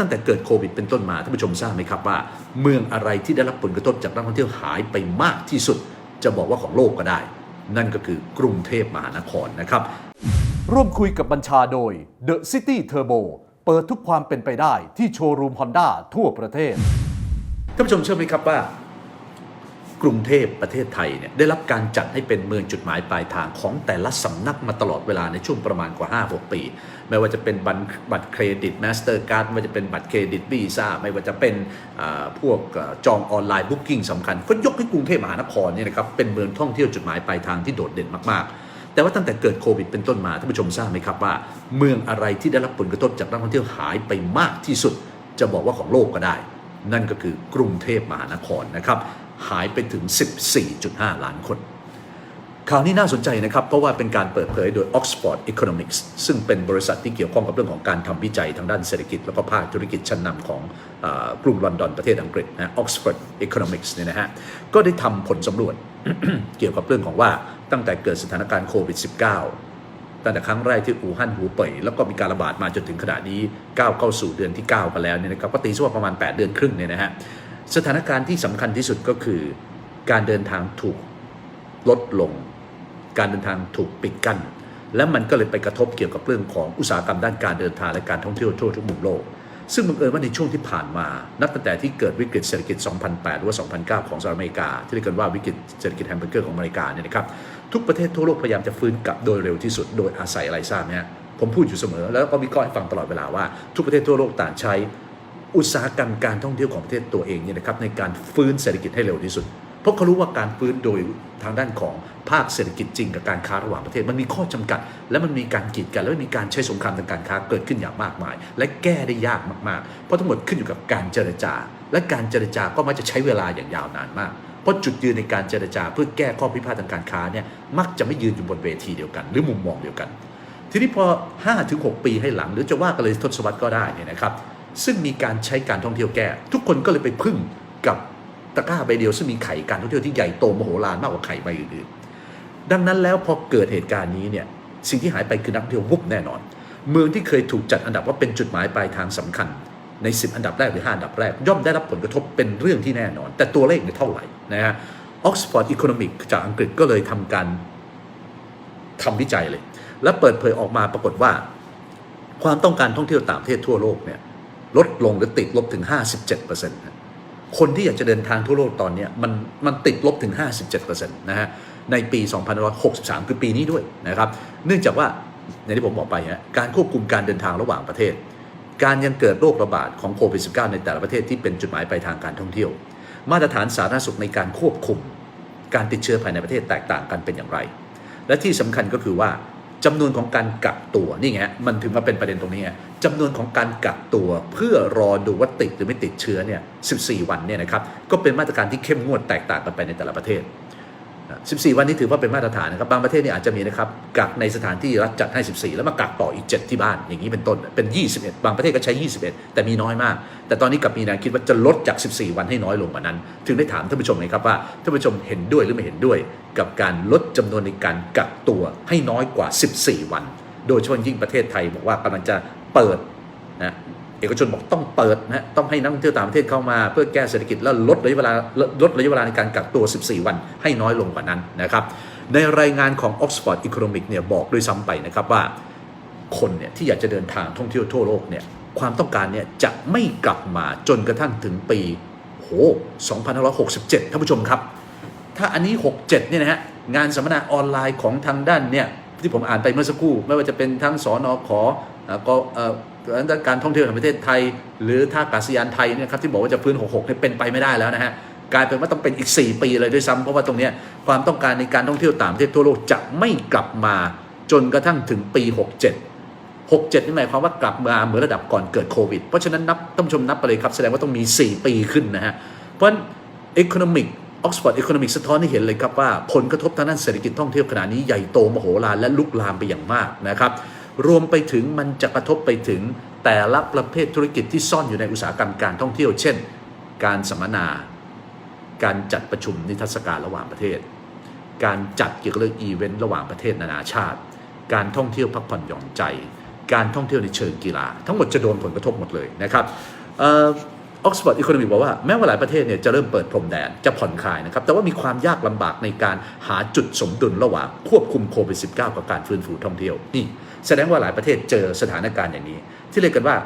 ตั้งแต่เกิดโควิดเป็นต้นมาท่านผู้ชมทราบไหมครับว่า เมืองอะไรที่ได้รับผลกระทบจากนักท่องเที่ยวหายไปมากที่สุด จะบอกว่าของโลกก็ได้ นั่นก็คือกรุงเทพมหานครนะครับ ร่วมคุยกับบัญชาโดย The City Turbo เปิดทุกความเป็นไปได้ที่โชว์รูม Honda ทั่วประเทศท่านผู้ชมเชื่อไหมครับว่า กรุงเทพประเทศไทยเนี่ยได้รับการจัดให้เป็นเมืองจุดหมายปลายทางของแต่ละสำนักมาตลอดเวลาในช่วงประมาณกว่า 5-6 ปี ไม่ว่าจะเป็นบัตรเครดิตมาสเตอร์การ์ดไม่ว่าจะเป็นบัตรเครดิตวีซ่าไม่ว่าจะเป็นพวกจองออนไลน์บุ๊กิ้งสำคัญ ก็ยกให้กรุงเทพมหานครเนี่ยนะครับเป็นเมืองท่องเที่ยวจุดหมายปลายทางที่โดดเด่นมากๆแต่ว่าตั้งแต่เกิดโควิดเป็นต้นมาท่านผู้ชมทราบไหมครับว่า เมืองอะไรที่ได้รับผลกระทบจากนักท่องเที่ยวหายไปมากที่สุด จะบอกว่าของโลกก็ได้ นั่นก็คือกรุงเทพมหานครนะครับ หายไปถึง 14.5 ล้านคนข่าวนี้น่าสนใจนะครับ เพราะว่าเป็นการเปิดเผยโดย Oxford Economics ซึ่งเป็นบริษัทที่เกี่ยวข้องกับเรื่องของการทำวิจัยทางด้านเศรษฐกิจ แล้วก็ภาคธุรกิจชั้นนำของอกรุงลอนดอนประเทศอังกฤษนะ Oxford Economics เนี่ยนะฮะ ก็ได้ทำผลสำรวจเกี่ยวกับเรื่องของว่าตั้งแต่เกิดสถานการณ์โควิด -19 ตั้งแต่ครั้งแรกที่อู่ฮั่นหูเป่ยแล้วก็มีการระบาดมาจนถึงขณะนี้ก้าวเข้าสู่เดือนที่9กันแล้วเนี่ยนะครับก็ตีซะว่าประมาณ 8 เดือนครึ่งเนี่ยนะฮะ สถานการณ์ที่สำคัญที่สุดก็คือ การเดินทางถูกลดลง การเดินทางถูกปิดกั้นและมันก็เลยไปกระทบเกี่ยวกับเรื่องของอุตสาหกรรมด้านการเดินทางและการท่องเที่ยวทั่วทุกมุมโลก ซึ่งบังเอิญว่าในช่วงที่ผ่านมา นับตั้งแต่ที่เกิดวิกฤตเศรษฐกิจ 2008 หรือว่า 2009 ของสหรัฐอเมริกา ที่เรียกกันว่าวิกฤตเศรษฐกิจแฮมเบอร์เกอร์ของอเมริกาเนี่ยนะครับทุกประเทศทั่วโลกพยายามจะฟื้นกลับโดยเร็วที่สุด โดยอาศัยอะไรทราบไหมฮะผมพูดอยู่เสมอ แล้วก็วิเคราะห์ฟังตลอดเวลาว่าทุกประเทศทั่วโลกต่างใช้ อุตสาหกรรมการท่องเที่ยวของประเทศตัวเองเนี่ยนะครับในการฟื้นเศรษฐกิจให้เร็วที่สุด เพราะเขารู้ว่าการฟื้นโดยทางด้านของภาคเศรษฐกิจจริงกับการค้าระหว่างประเทศ มันมีข้อจำกัด และมันมีการกีดกัน และมีการใช้สงครามทางการค้าเกิดขึ้นอย่างมากมาย และแก้ได้ยากมากๆ เพราะทั้งหมดขึ้นอยู่กับการเจรจา และการเจรจาก็มักจะใช้เวลาอย่างยาวนานมากเพราะจุดยืนในการเจรจาเพื่อแก้ข้อพิพาททางการค้าเนี่ยมักจะไม่ยืนอยู่บนเวทีเดียวกัน หรือมุมมองเดียวกัน ทีนี้พอ 5-6 ปีให้หลัง หรือจะว่ากันเลยทศวรรษก็ได้เนี่ยนะครับ ซึ่งมีการใช้การท่องเที่ยวแก้ ทุกคนก็เลยไปพึ่งกับตะกร้าใบเดียวซึ่งมีไข่การท่องเที่ยวที่ใหญ่โตมโหฬารมากกว่าไข่ใบอื่นๆ ดังนั้นแล้วพอเกิดเหตุการณ์นี้เนี่ยสิ่งที่หายไปคือนักท่องเที่ยววุบแน่นอน เมืองที่เคยถูกจัดอันดับว่าเป็นจุดหมายปลายทางสำคัญ ใน 10 อันดับแรกหรือ 5 อันดับแรก ย่อมได้รับผลกระทบเป็นเรื่องที่แน่นอน แต่ตัวเลขเนี่ยเท่าไหร่นะฮะ Oxford Economic จากอังกฤษก็เลยทำการทำวิจัยเลย และเปิดเผยออกมาปรากฏว่า ความต้องการท่องเที่ยวต่างประเทศทั่วโลกเนี่ย ลดลงหรือติดลบถึง 57%คนที่อยากจะเดินทางทั่วโลกตอนนี้มันมันติดลบถึง 57%นะฮะในปี 2563 คือปีนี้ด้วยนะครับ เนื่องจากว่าอย่างที่ผมบอกไปฮะการควบคุมการเดินทางระหว่างประเทศ การยังเกิดโรคระบาดของโควิด -19 ในแต่ละประเทศที่เป็นจุดหมายปลายทางการท่องเที่ยว มาตรฐานสาธารณสุขในการควบคุม การติดเชื้อภายในประเทศแตกต่างกันเป็นอย่างไร และที่สำคัญก็คือว่า จำนวนของการกักตัวนี่ไงมันถึงมาเป็นประเด็นตรงนี้จำนวนของการกักตัวเพื่อรอดูว่าติดหรือไม่ติดเชื้อเนี่ย 14 วันเนี่ยนะครับก็เป็นมาตรการที่เข้มงวดแตกต่างกันไปในแต่ละประเทศ 14 วันนี้ถือว่าเป็นมาตรฐานนะครับ บางประเทศนี่อาจจะมีนะครับ กักในสถานที่รัฐจัดให้ 14 แล้วมากักต่ออีก 7 ที่บ้าน อย่างนี้เป็นต้น เป็น 21 บางประเทศก็ใช้ 21 แต่มีน้อยมาก แต่ตอนนี้กับมีนวคิดว่าจะลดจาก 14 วันให้น้อยลงกว่านั้น ถึงได้ถามท่านผู้ชมไงครับว่าท่านผู้ชมเห็นด้วยหรือไม่เห็นด้วย กับการลดจำนวนในการกักตัวให้น้อยกว่า 14 วัน โดยเฉพาะยิ่งประเทศไทยบอกว่ากำลังจะเปิดนะ เอกชนบอกต้องเปิดนะต้องให้นักท่องเที่ยวต่างประเทศเข้ามาเพื่อแก้เศรษฐกิจแล้วลดระยะเวลาลดระยะเวลาในการกักตัว 14 วันให้น้อยลงกว่านั้นนะครับ ในรายงานของ Oxford Economic เนี่ยบอกด้วยซ้ำไปนะครับว่าคนเนี่ยที่อยากจะเดินทางท่องเที่ยวทั่วโลกเนี่ยความต้องการเนี่ยจะไม่กลับมาจนกระทั่งถึงปีโห2567 ท่านผู้ชมครับ ถ้าอันนี้ 67 เนี่ยนะฮะงานสัมมนาออนไลน์ของทางด้านเนี่ย ที่ผมอ่านไปเมื่อสักครู่ ไม่ว่าจะเป็นทั้งสอนอขอก่อนการท่องเที่ยวแห่งประเทศไทย หรือท่าอากาศยานไทยเนี่ยครับที่บอกว่าจะฟื้น 66เนี่ยเป็นไปไม่ได้แล้วนะฮะกลายเป็นว่าต้องเป็นอีก 4 ปีเลยด้วยซ้ำเพราะว่าตรงนี้ความต้องการในการท่องเที่ยวต่างประเทศทั่วโลกจะไม่กลับมาจนกระทั่งถึงปี 67 67นี่หมายความว่ากลับมาเหมือนระดับก่อนเกิดโควิด เพราะฉะนั้นนับท่านผู้ชมนับไปเลยครับ แสดงว่าต้องมี 4 ปีขึ้นนะฮะ เพราะฉะนั้น Economic Oxford Economic สะท้อนให้เห็นเลยครับว่า ผลกระทบทางด้านเศรษฐกิจท่องเที่ยวขนาดนี้ใหญ่โตมโหฬารและลุกลามไปอย่างมากนะครับ รวมไปถึงมันจะกระทบไปถึงแต่ละประเภทธุรกิจที่ซ่อนอยู่ในอุตสาหกรรมการท่องเที่ยว เช่น การสัมมนา การจัดประชุมนิทรรศการระหว่างประเทศ การจัดเกี่ยวกับเรื่องอีเวนต์ระหว่างประเทศนานาชาติ การท่องเที่ยวพักผ่อนหย่อนใจ การท่องเที่ยวในเชิงกีฬา ทั้งหมดจะโดนผลกระทบหมดเลยนะครับ ออกซฟอร์ดอีโคโนมิกบอกว่าแม้ว่าหลายประเทศเนี่ยจะเริ่มเปิดพรมแดนจะผ่อนคลายนะครับแต่ว่ามีความยากลำบากในการหาจุดสมดุลระหว่างควบคุมโควิด -19 กับการฟื้นฟูท่องเที่ยวนี่แสดงว่าหลายประเทศเจอสถานการณ์อย่างนี้ ที่เรียกกันว่า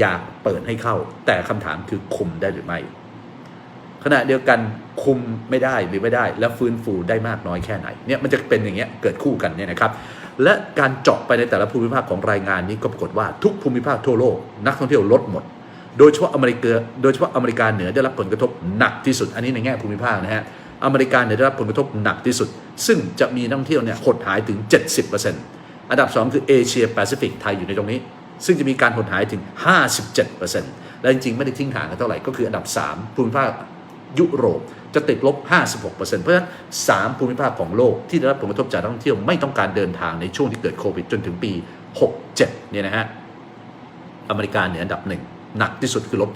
อยากเปิดให้เข้า แต่คำถามคือคุมได้หรือไม่ ขณะเดียวกันคุมไม่ได้หรือไม่ได้ แล้วฟื้นฟูได้มากน้อยแค่ไหนเนี่ยมันจะเป็นอย่างเงี้ยเกิดคู่กันเนี่ยนะครับและการเจาะไปในแต่ละภูมิภาคของรายงานนี้ก็ปรากฏว่าทุกภูมิภาคทั่วโลกนักท่องเที่ยวลดหมด โดยเฉพาะอเมริกาโดยเฉพาะอเมริกาเหนือได้รับผลกระทบหนักที่สุด อันนี้ในแง่ภูมิภาคนะฮะอเมริกาเหนือได้รับผลกระทบหนักที่สุด ซึ่งจะมีนักท่องเที่ยวเนี่ยหดหายถึง 70%อันดับ 2 คือเอเชียแปซิฟิกไทยอยู่ในตรงนี้ ซึ่งจะมีการหดหายถึง 57%และจริงๆ ไม่ได้ทิ้งห่างกันเท่าไหร่ก็คืออันดับ 3 ภูมิภาคยุโรปจะติดลบ 56%เพราะฉะนั้น 3 ภูมิภาคของโลกที่ได้รับผลกระทบจากนักท่องเที่ยวไม่ต้องการเดินทางในช่วงที่เกิดโควิดจนถึงปี 67เนี่ยนะฮะอเมริกาเหนืออันดับหนึ่ง หนักที่สุดคือลบ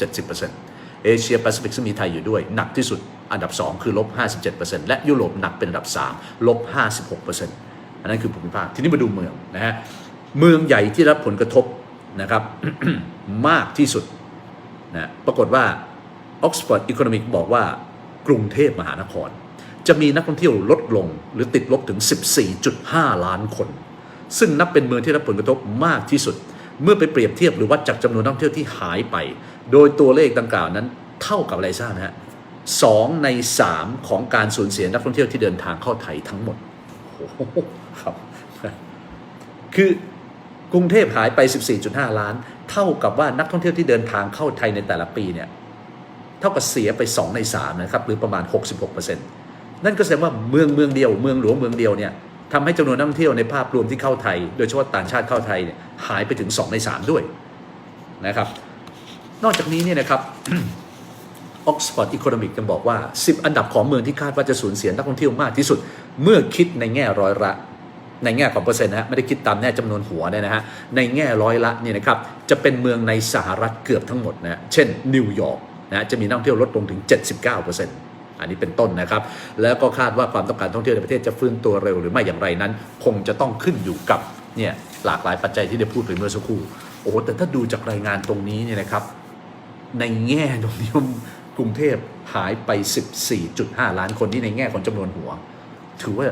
70%เอเชียแปซิฟิกซึ่งมีไทยอยู่ด้วย หนักที่สุดอันดับ 2 คือลบ 57%และยุโรปหนักเป็นอันดับ 3 ลบ 56%อันนั้นคือภูมิภาค ทีนี้มาดูเมืองนะฮะ เมืองใหญ่ที่รับผลกระทบนะครับมากที่สุดนะปรากฏว่า Oxford Economic บอกว่ากรุงเทพมหานคร จะมีนักท่องเที่ยวลดลงหรือติดลบถึง 14.5 ล้านคน ซึ่งนับเป็นเมืองที่รับผลกระทบมากที่สุด เมื่อไปเปรียบเทียบหรือวัดจากจำนวนนักท่องเที่ยวที่หายไป โดยตัวเลขดังกล่าวนั้นเท่ากับอะไรทราบนะฮะสองในสามของการสูญเสียนักท่องเที่ยวที่เดินทางเข้าไทยทั้งหมดครับ คือกรุงเทพหายไป 14.5 ล้าน เท่ากับว่านักท่องเที่ยวที่เดินทางเข้าไทยในแต่ละปีเนี่ยเท่ากับเสียไป 2 ใน 3 นะครับ หรือประมาณ 66%นั่นก็แสดงว่าเมืองเมืองเดียว เมืองหลวงเมืองเดียวเนี่ย ทำให้จำนวนนักท่องเที่ยวในภาพรวมที่เข้าไทย โดยเฉพาะต่างชาติเข้าไทยเนี่ยหายไปถึง 2 ใน 3 ด้วยนะครับ นอกจากนี้เนี่ยนะครับ Oxford Economic ยังบอกว่า 10 อันดับของเมืองที่คาดว่าจะสูญเสียนักท่องเที่ยวมากที่สุด เมื่อคิดในแง่ร้อยละในแง่ของเปอร์เซ็นต์นะฮะไม่ได้คิดตามแน่จำนวนหัวเนี่ยนะฮะในแง่ร้อยละเนี่ยนะครับจะเป็นเมืองในสหรัฐเกือบทั้งหมดนะเช่นนิวยอร์กนะฮะจะมีนักท่องเที่ยวลดลงถึง 79% อันนี้เป็นต้นนะครับ แล้วก็คาดว่าความต้องการท่องเที่ยวในประเทศจะฟื้นตัวเร็วหรือไม่อย่างไรนั้น คงจะต้องขึ้นอยู่กับเนี่ยหลากหลายปัจจัยที่ได้พูดไปเมื่อสักครู่โอ้โหแต่ถ้าดูจากรายงานตรงนี้เนี่ยนะครับ ในแง่ตรงนี้กรุงเทพหายไป 14.5 ล้านคนที่ในแง่ของจำนวนหัว ถือว่า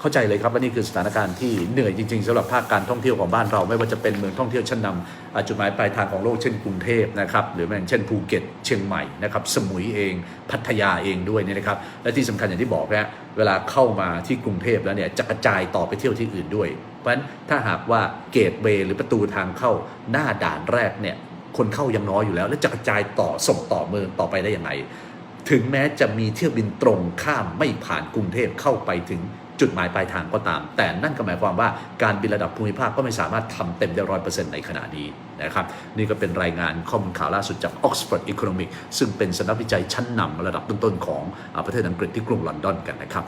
เข้าใจเลยครับว่านี่คือสถานการณ์ที่เหนื่อยจริงๆสำหรับภาคการท่องเที่ยวของบ้านเรา ไม่ว่าจะเป็นเมืองท่องเที่ยวชั้นนำอ่าจุดหมายปลายทางของโลกเช่นกรุงเทพนะครับหรือแม้เช่นภูเก็ตเชียงใหม่นะครับสมุยเอง พัทยาเองด้วยเนี่ยนะครับและที่สำคัญอย่างที่บอกนะเวลาเข้ามาที่กรุงเทพแล้วเนี่ยจะกระจายต่อไปเที่ยวที่อื่นด้วย เพราะฉะนั้นถ้าหากว่าเกตเวย์หรือประตูทางเข้าหน้าด่านแรกเนี่ยคนเข้ายังน้อยอยู่แล้ว แล้วจะกระจายต่อส่งต่อเมืองต่อไปได้อย่างไรถึงแม้จะมีเที่ยวบินตรงข้ามไม่ผ่านกรุงเทพเข้าไปถึง จุดหมายปลายทางก็ตาม แต่นั่นก็หมายความว่าการบินระดับภูมิภาคก็ไม่สามารถทำเต็มได้ร้อยเปอร์เซ็นต์ในขณะนี้นะครับนี่ก็เป็นรายงานข้อมูลข่าวล่าสุดจาก Oxford Economic ซึ่งเป็นสำนักวิจัยชั้นนำระดับต้นๆของประเทศอังกฤษที่กรุงลอนดอนกันนะครับ